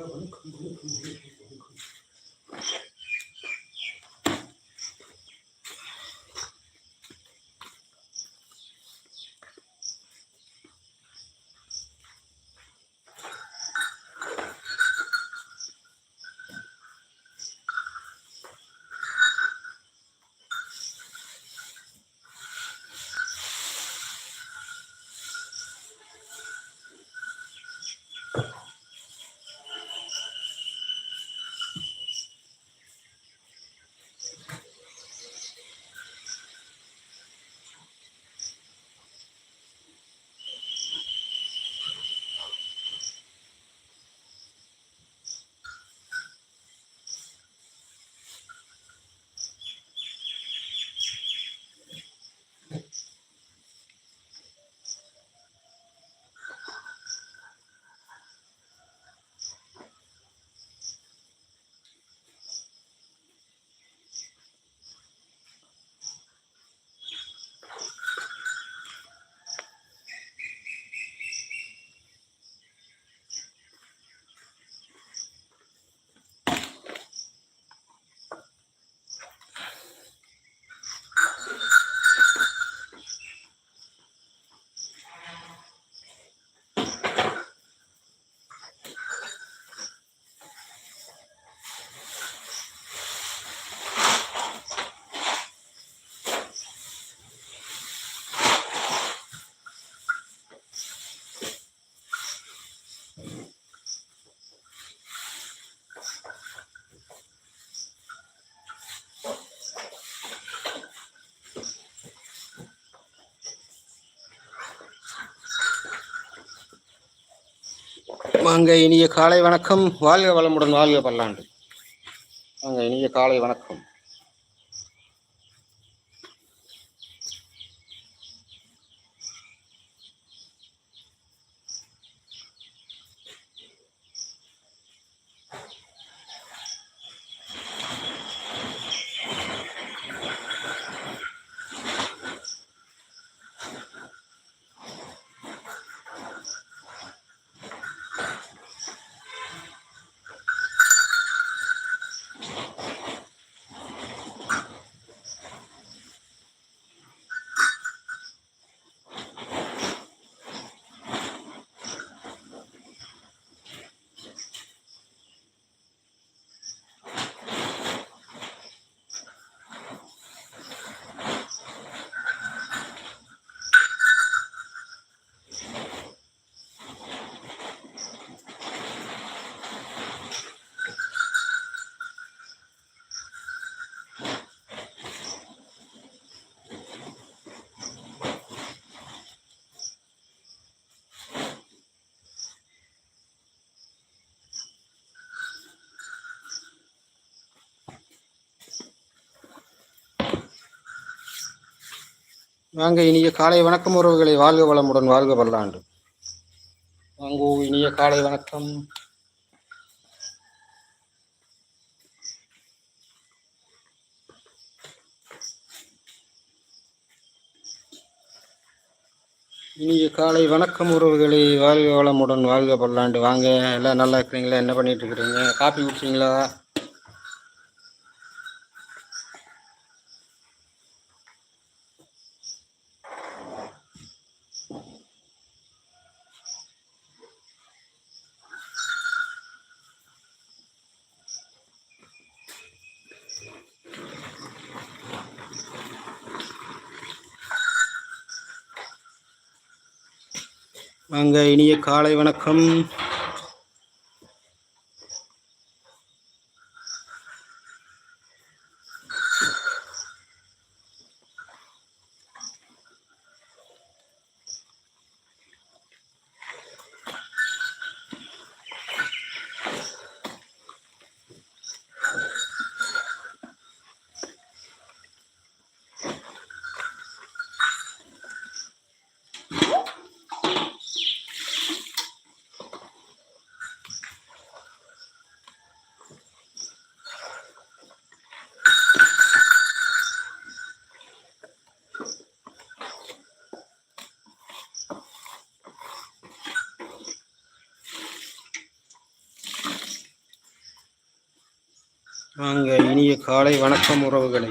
생각은 금방 금방 வாங்க இனிய காலை வணக்கம். வாழ்க வளமுடன் வாழ்க பல்லாண்டு வாங்க இனிய காலை வணக்கம். வாங்க இனிய காலை வணக்கம் உறவுகளை. வாழ்க வளமுடன் வாழ்க வரலாண்டு வாங்கோ இனிய காலை வணக்கம். இனிய காலை வணக்கம் உறவுகளை. வாழ்க வளமுடன் வாழ்க பல்லாண்டு வாங்க எல்லாம் நல்லா இருக்கிறீங்களா? என்ன பண்ணிட்டு இருக்கிறீங்க? காப்பி குடிச்சிங்களா? வாங்க இனிய காலை வணக்கம். வாங்க இனிய காலை வணக்கம் உறவுகளை.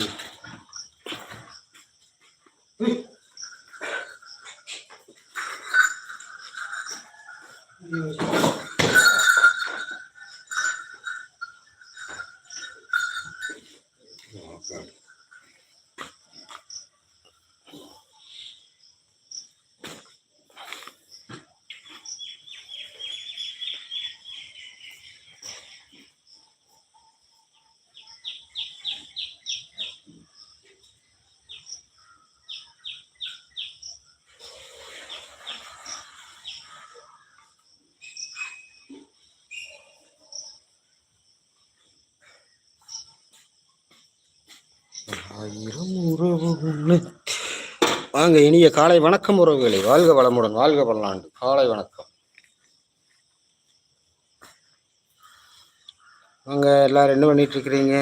உறவு வாங்க இனிய காலை வணக்கம் உறவுகளை. வாழ்க வளமுடன் வாழ்க பல்லாண்டு காலை வணக்கம். வாங்க எல்லாரும் என்ன பண்ணிட்டு இருக்கிறீங்க?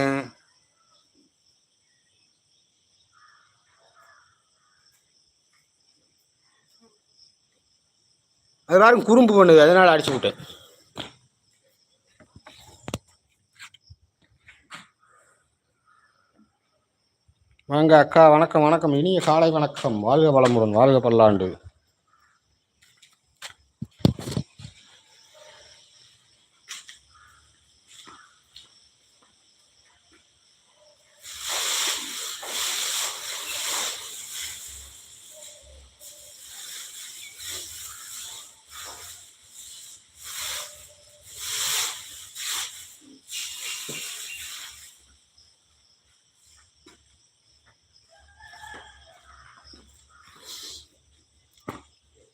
அது யாரும் குறும்பு பண்ணுது அதனால அடிச்சு விட்டேன். வாங்க அக்கா வணக்கம் வணக்கம். இனிய காலை வணக்கம். வாழ்க வளமுடன் வாழ்க பல்லாண்டு.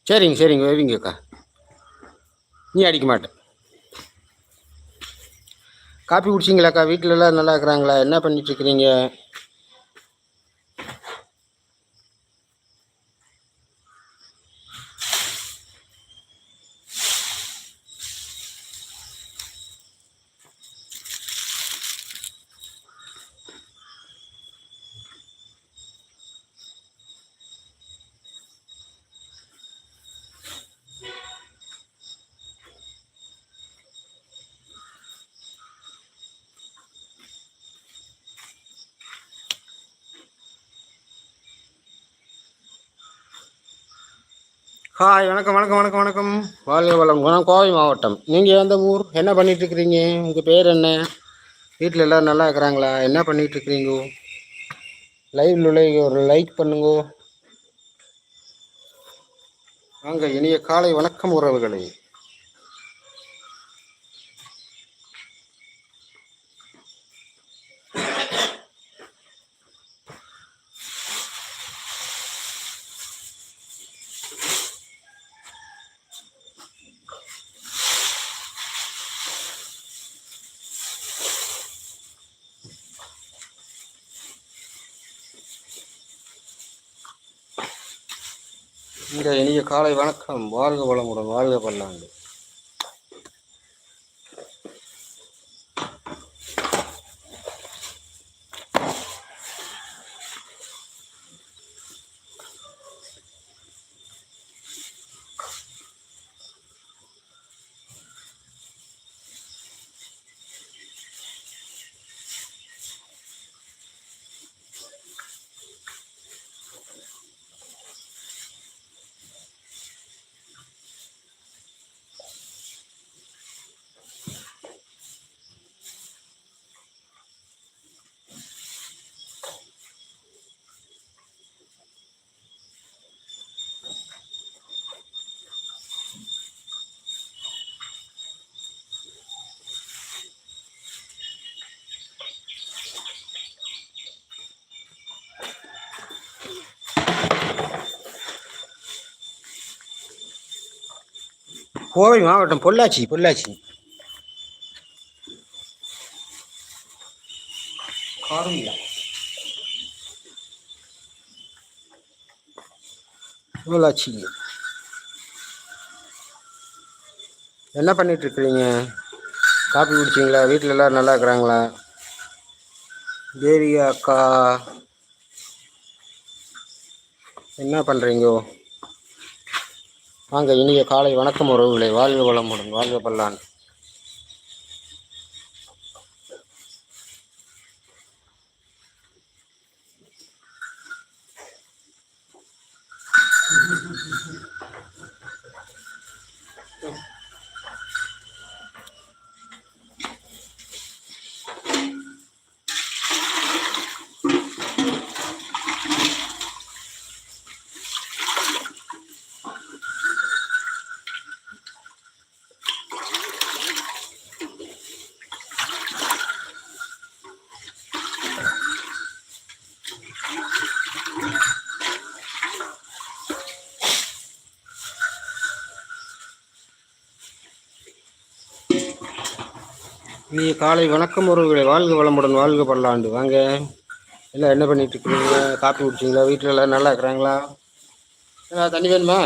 சரிங்க சரிங்க வைவிங்கக்கா நீ அடிக்க மாட்டேன் காப்பி குடிச்சிங்களாக்கா வீட்டிலலாம் நல்லா இருக்கிறாங்களா? என்ன பண்ணிட்டுருக்குறீங்க ஹாய் வணக்கம் வணக்கம் வணக்கம் வணக்கம். வாழ்க வளம் நான் கோவை மாவட்டம். நீங்கள் எந்த ஊர்? என்ன பண்ணிகிட்டு இருக்கிறீங்க உங்கள் பேர் என்ன? வீட்டில் எல்லோரும் நல்லா இருக்கிறாங்களா? என்ன பண்ணிகிட்டு இருக்கிறீங்க லைவ்ல உள்ள ஒரு லைக் பண்ணுங்க. வாங்க இனிய காலை வணக்கம் உறவுகளை. இந்த இனிய காலை வணக்கம். வாழ்க வளமுடன் வாழ்க பல்லாண்டு கோவை மாவட்டம் பொள்ளாச்சி பொள்ளாச்சி. காரமில்லா பொள்ளாச்சி என்ன பண்ணிட்டு இருக்கிறீங்க காப்பி குடிச்சிங்களா? வீட்டில் எல்லாரும் நல்லா இருக்கிறாங்களா? தேவி அக்கா. என்ன பண்ணுறீங்கோ வாங்க இனிய காலை வணக்கம் உறவுகளை. வாழ்க வளமுடன் வாழ்க பல்லான் இனிய காலை வணக்கம் உறவுகளை வாழ்க வளமுடன் வாழ்க பல்லாண்டு. வாங்க. எல்லாம் என்ன பண்ணிட்டு இருக்கிறீங்க காப்பி குடிச்சிங்களா? வீட்டில் எல்லாம் நல்லா இருக்கிறாங்களா? தண்ணி வேணுமா?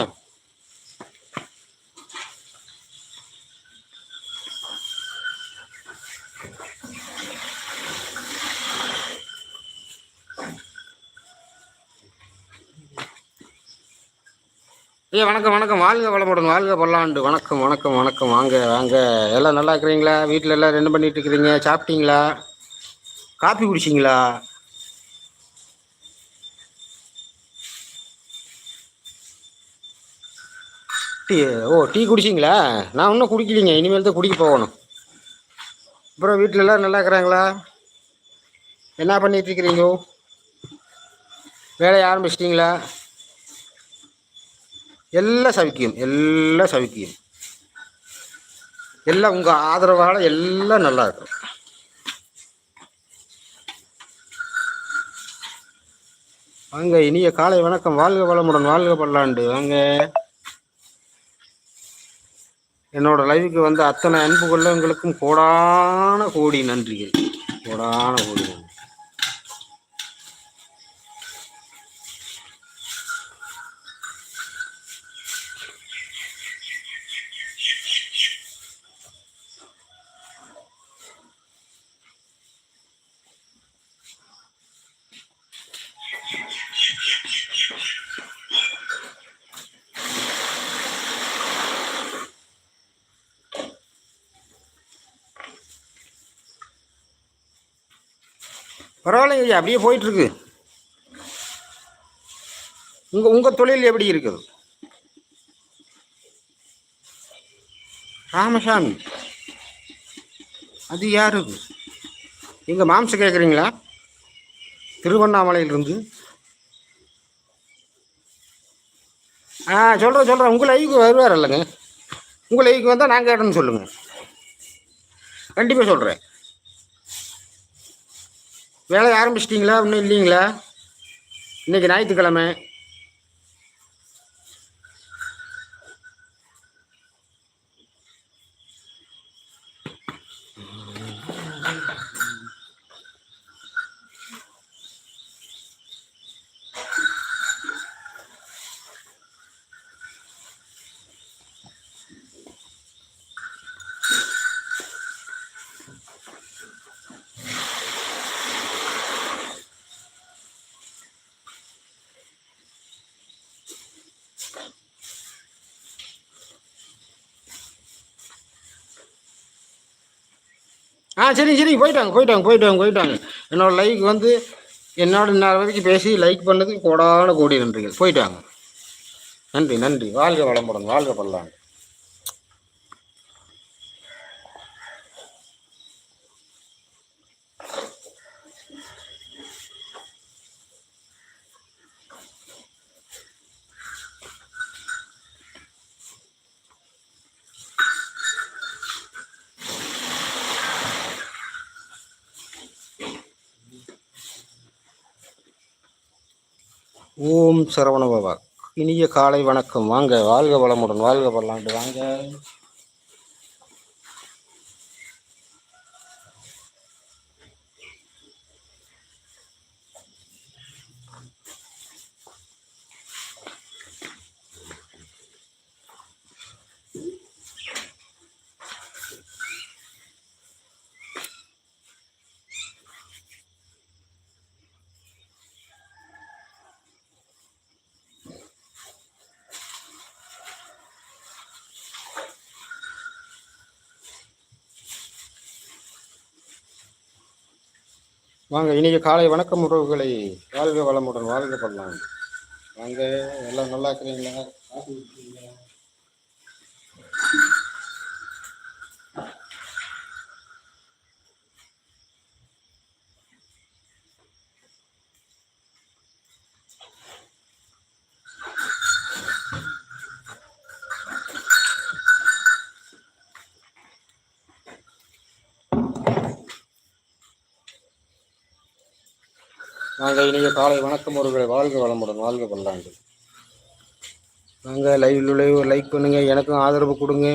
ஏ வணக்கம் வணக்கம். வாழ்க வளமுடன் வாழ்க பல்லாண்டு வணக்கம் வணக்கம் வணக்கம். வாங்க வாங்க. எல்லாம் நல்லா இருக்கிறீங்களா? வீட்டில் எல்லாம் என்ன பண்ணிட்டு இருக்கிறீங்க? சாப்பிட்டீங்களா? காப்பி குடிச்சிங்களா? டீ ஓ டீ குடிச்சிங்களா? நான் இன்னும் குடிக்கலிங்க. இனிமேல் தான் குடிக்க போகணும். அப்புறம் வீட்டில் எல்லாம் நல்லா இருக்கிறாங்களா? என்ன பண்ணிட்டு இருக்கிறீங்க? வேலையை ஆரம்பிச்சிட்டிங்களா? எல்லாம் சவிக்கியம் எல்லாம் சவிக்கியம் எல்லாம் உங்கள் ஆதரவால் எல்லாம் நல்லா இருக்கும். வாங்க இனிய காலை வணக்கம். வாழ்க வளமுடன் வாழ்க பல்லாண்டு வாங்க. என்னோட லைவுக்கு வந்த அத்தனை அன்பு கொள்ளவங்களுக்கும் கோடான கோடி நன்றிகள். கோடான கோடி நன்றி ஐயா அப்படியே போயிட்டுருக்கு. உங்கள் உங்கள் தொழில் எப்படி இருக்குது? ராமசாமி அது யாரு? எங்கள் மாம்சம் கேட்குறீங்களா திருவண்ணாமலையிலிருந்து. ஆ சொல்கிறேன் சொல்கிறேன் உங்கள் ஐக்கு வருவார் இல்லைங்க உங்கள் ஐக்கு வந்தால் நான் கேட்டேன்னு சொல்லுங்கள் கண்டிப்பாக சொல்கிறேன் வேலையை ஆரம்பிச்சிட்டிங்களா இன்னும் இல்லைங்களா? இன்னைக்கு ஞாயிற்றுக்கிழமை. சரி சரி போயிட்டாங்க போயிட்டாங்க போயிட்டாங்க போயிட்டாங்க. என்னோட லைக் வந்து என்னோட நேரம் வரைக்கும் பேசி லைக் பண்ணதுக்கு கோடான கோடி நன்றிகள். போயிட்டாங்க. நன்றி நன்றி. வாழ்க வளமுடன் வாழ்க பல்லாங்க ஓம் சரவண பவா. இனிய காலை வணக்கம். வாங்க வாழ்க வளமுடன் வாழ்க வரலாண்டு வாங்க. வாங்க இன்றைக்கி காலை வணக்கம் உறவுகளை. வாழ்க வளமுடன் வாழ்க பண்ணலாம் வாங்க எல்லாம் நல்லா இருக்கிறீங்களா காஃபி குடிக்கிறீங்களா? வாங்க இனிய காலை வணக்கம். ஒருவரை வாழ்க வளமுடன் வாழ்க பல்லாண்டு நாங்கள் லைவ் லைவ் லைக் பண்ணுங்க எனக்கும் ஆதரவு கொடுங்க.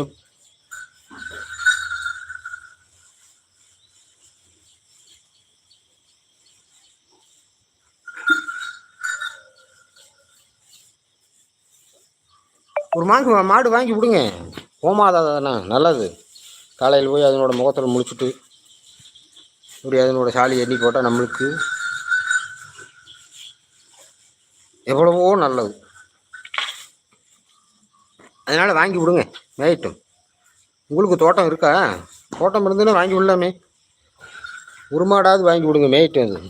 ஒரு மாங்கு மாடு வாங்கி விடுங்க. கோமாதா தானே நல்லது. காலையில் போய் அதனோட முகத்தில் முடிச்சுட்டு இப்படி அதனோட சாலி எண்ணி போட்டால் நம்மளுக்கு எவ்வளவோ நல்லது. அதனால் வாங்கி விடுங்க மேயிட்டும் உங்களுக்கு தோட்டம் இருக்கா? தோட்டம் இருந்துன்னா வாங்கி விடலாமே. ஒரு மாடாவது வாங்கி விடுங்க மேயிட்டும் அது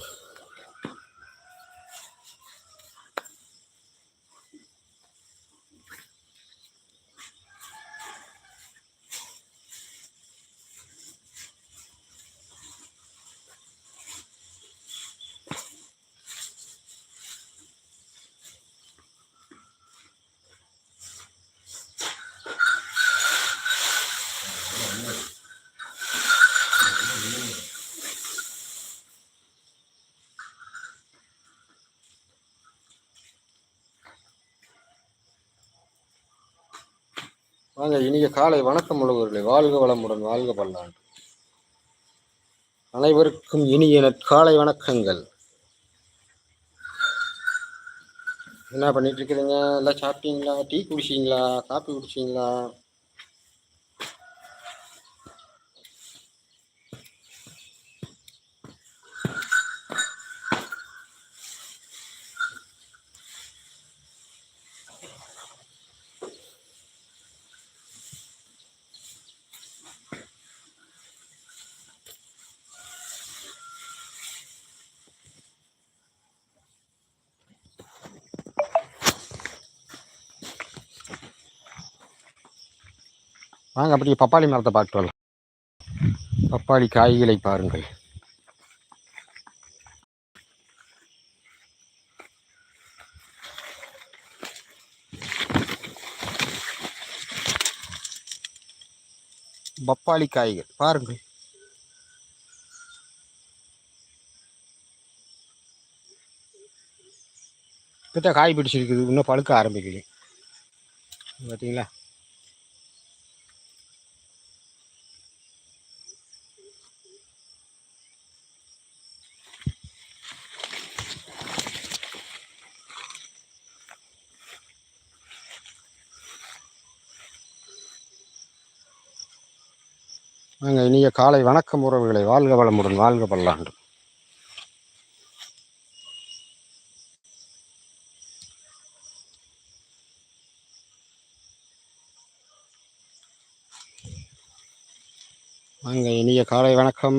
வாங்க இனிய காலை வணக்கம் உள்ளவர்களே. வாழ்க வளமுடன் வாழ்க பல்லாண்டு அனைவருக்கும் இனிய நற்காலை வணக்கங்கள். என்ன பண்ணிட்டு இருக்கிறீங்க? எல்லாம் சாப்பிட்டீங்களா? டீ குடிச்சீங்களா? காப்பி குடிச்சீங்களா? வாங்க அப்படியே பப்பாளி மரத்தை பார்த்துட்டு வரலாம். பப்பாளி காய்களை பாருங்கள். பப்பாளி காய்கள் பாருங்கள். இப்போதான் காய் பிடிச்சிருக்குது இன்னும் பழுக்க ஆரம்பிக்குது பார்த்தீங்களா வாங்க இனிய காலை வணக்கம் உறவுகளை வாழ்க வளமுடன் வாழ்க பல்லாண்டு வாங்க இனிய காலை வணக்கம்.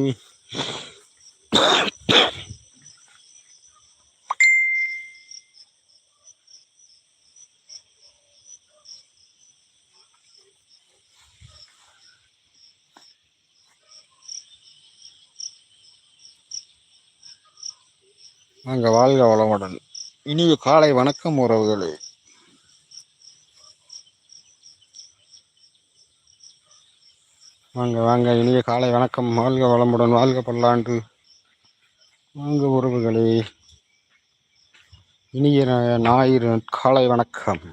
வாழ்க வாழ்க வளமுடன். இனிய காலை வணக்கம் உறவுகளே. வாங்க வாங்க இனிய காலை வணக்கம். வாழ்க வளமுடன் வாழ்க பல்லாண்டு. வாங்க உறவுகளே. இனிய ஞாயிறு காலை வணக்கம்.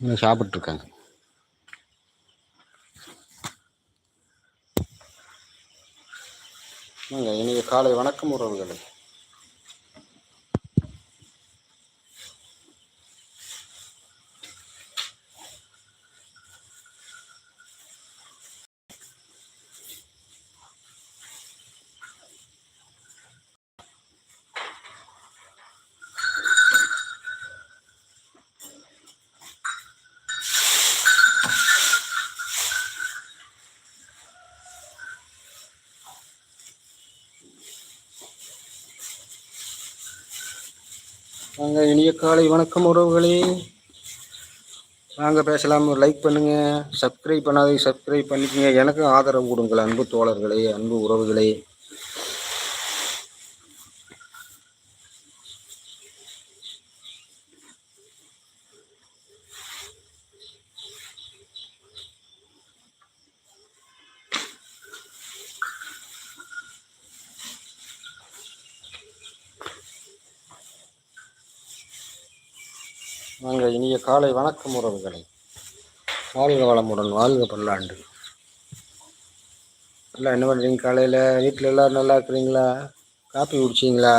இன்னும் சாப்பிட்ருக்காங்க வாங்க இனிய காலை வணக்கம் உறவுகளே வாங்க இனிய காலை வணக்கம் உறவுகளே. வாங்க பேசலாம். லைக் பண்ணுங்க. சப்ஸ்கிரைப் பண்ணாதே சப்ஸ்கிரைப் பண்ணிக்கங்க. எனக்கும் ஆதரவு கொடுங்கள் அன்பு தோழர்களே அன்பு உறவுகளே வாங்க இனிய காலை வணக்கம் உறவுகளை. வாழ்க வளமுடன் வாழ்க பல்லாண்டு. எல்லாம் என்ன பண்ணுறீங்க காலையில்? வீட்டில் எல்லோரும் நல்லா இருக்கிறீங்களா? காப்பி குடிச்சிங்களா?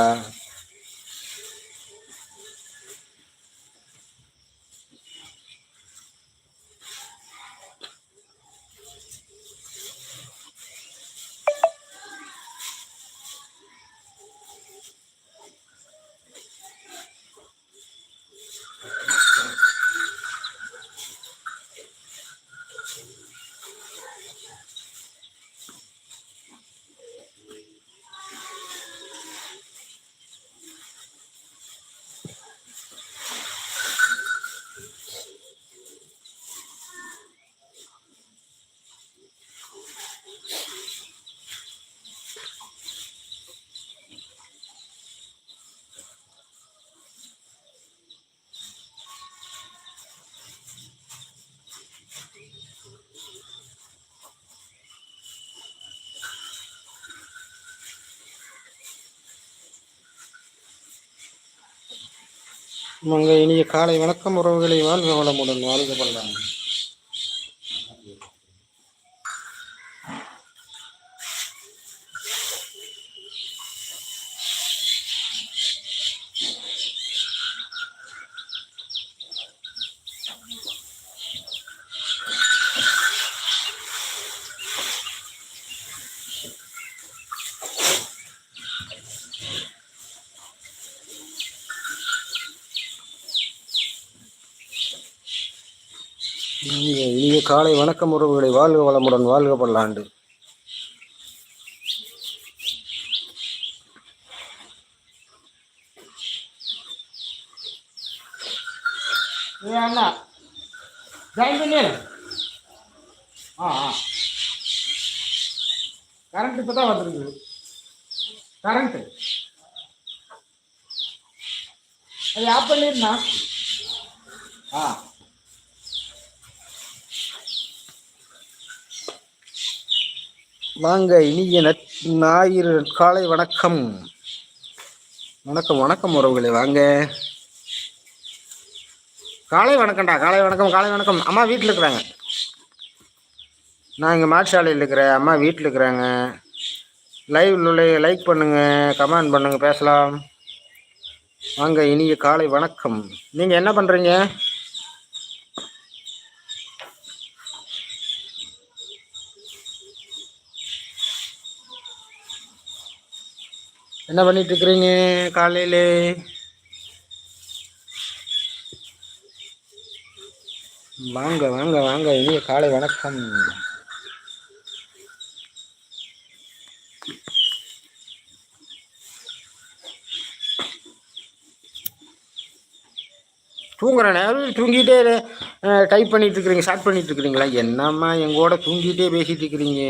உங்கள் இனிய காலை வணக்கம். உறவுகளை வாழ்க வளமுடன். வாழ்க பல்லாண்டு இனிய இனிய காலை வணக்கம் உறவுகளை வாழ்க வளமுடன் வாழ்க பல்லாண்டு அண்ணா ஆ ஆ. கரண்ட் இப்போ தான் வந்துருக்குது. கரண்ட்டு அது ஆப் பண்ணிருந்தா ஆ. வாங்க இனிய ஞாயிறு காலை வணக்கம். வணக்கம் வணக்கம் உறவுகளே வாங்க. காலை வணக்கம்டா காலை வணக்கம் காலை வணக்கம். அம்மா வீட்டில் இருக்கிறாங்க. நான் இங்கே மாட்சாலையில் இருக்கிறேன். அம்மா வீட்டில் இருக்கிறாங்க. லைவ் லைக் பண்ணுங்கள் கமெண்ட் பண்ணுங்கள் பேசலாம். வாங்க இனிய காலை வணக்கம். நீங்கள் என்ன பண்ணுறீங்க என்ன பண்ணிட்டு இருக்கிறீங்க காலையில? வாங்க வாங்க வாங்க. இனிய காலை வணக்கம். தூங்குறேன். தூங்கிட்டே டைப் பண்ணிட்டு இருக்கிறீங்க ஸ்டார்ட் பண்ணிட்டு இருக்கிறீங்களா என்னம்மா எங்கூட தூங்கிட்டே பேசிட்டு இருக்கிறீங்க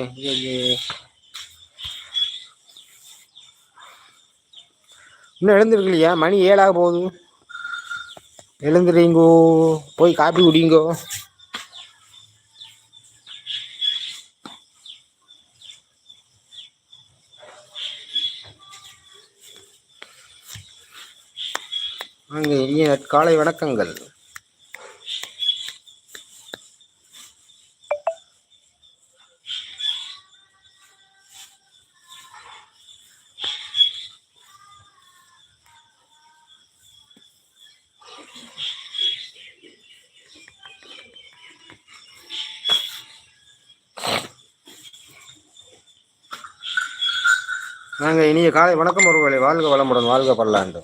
இன்னும் எழுந்திருக்கலையா? மணி ஏழாக போகுது. எழுந்துறீங்கோ போய் காப்பி குடிங்கோ. வாங்க இனிய காலை வணக்கங்கள். நாங்கள் இனிய காலை வணக்கம் ஒருவேளை வாழ்க வளமுடன் வாழ்க பல்லாண்டு